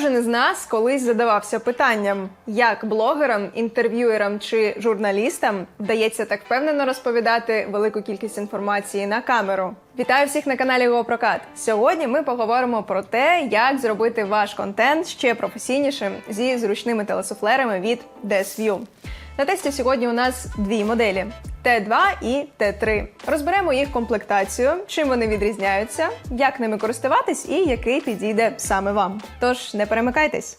Кожен із нас колись задавався питанням, як блогерам, інтерв'юерам чи журналістам вдається так впевнено розповідати велику кількість інформації на камеру. Вітаю всіх на каналі GoProCat. Сьогодні ми поговоримо про те, як зробити ваш контент ще професійнішим зі зручними телесуфлерами від DSView. На тесті сьогодні у нас дві моделі: Т2 і Т3. Розберемо їх комплектацію, чим вони відрізняються, як ними користуватись і який підійде саме вам. Тож не перемикайтесь.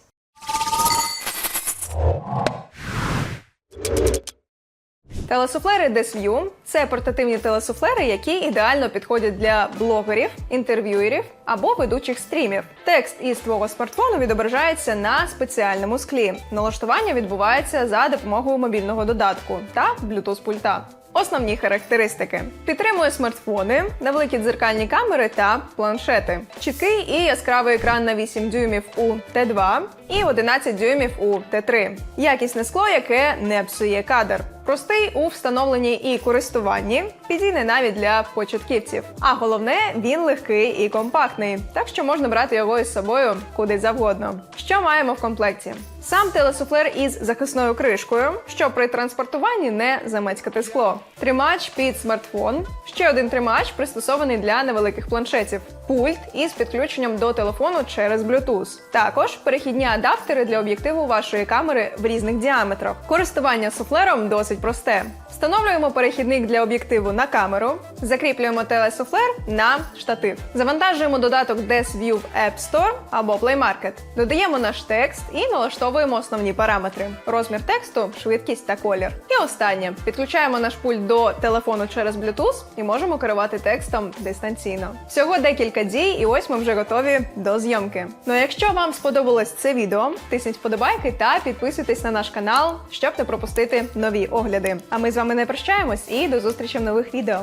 Телесуфлери DSView – це портативні телесуфлери, які ідеально підходять для блогерів, інтерв'юерів або ведучих стрімів. Текст із твого смартфону відображається на спеціальному склі. Налаштування відбувається за допомогою мобільного додатку та Bluetooth пульта. Основні характеристики: підтримує смартфони, невеликі дзеркальні камери та планшети, чіткий і яскравий екран на 8 дюймів у Т2 і 11 дюймів у Т3. Якісне скло, яке не псує кадр. Простий у встановленні і користуванні, підійде навіть для початківців. А головне, він легкий і компактний, так що можна брати його із собою куди завгодно. Що маємо в комплекті? Сам телесуфлер із захисною кришкою, щоб при транспортуванні не замецькати скло. Тримач під смартфон, ще один тримач пристосований для невеликих планшетів, пульт із підключенням до телефону через Bluetooth. Також перехідні адаптери для об'єктиву вашої камери в різних діаметрах. Користування суфлером досить просте. Встановлюємо перехідник для об'єктиву на камеру, закріплюємо телесуфлер на штатив. Завантажуємо додаток DSView в App Store або Play Market. Додаємо наш текст і налаштовуємо основні параметри: розмір тексту, швидкість та колір. І останнє підключаємо наш пульт до телефону через Bluetooth і можемо керувати текстом дистанційно. Всього декілька дій, і ось ми вже готові до зйомки. Ну а якщо вам сподобалось це відео, тисніть вподобайки та підписуйтесь на наш канал, щоб не пропустити нові огляди. А ми з вами не прощаємось і до зустрічі в нових відео.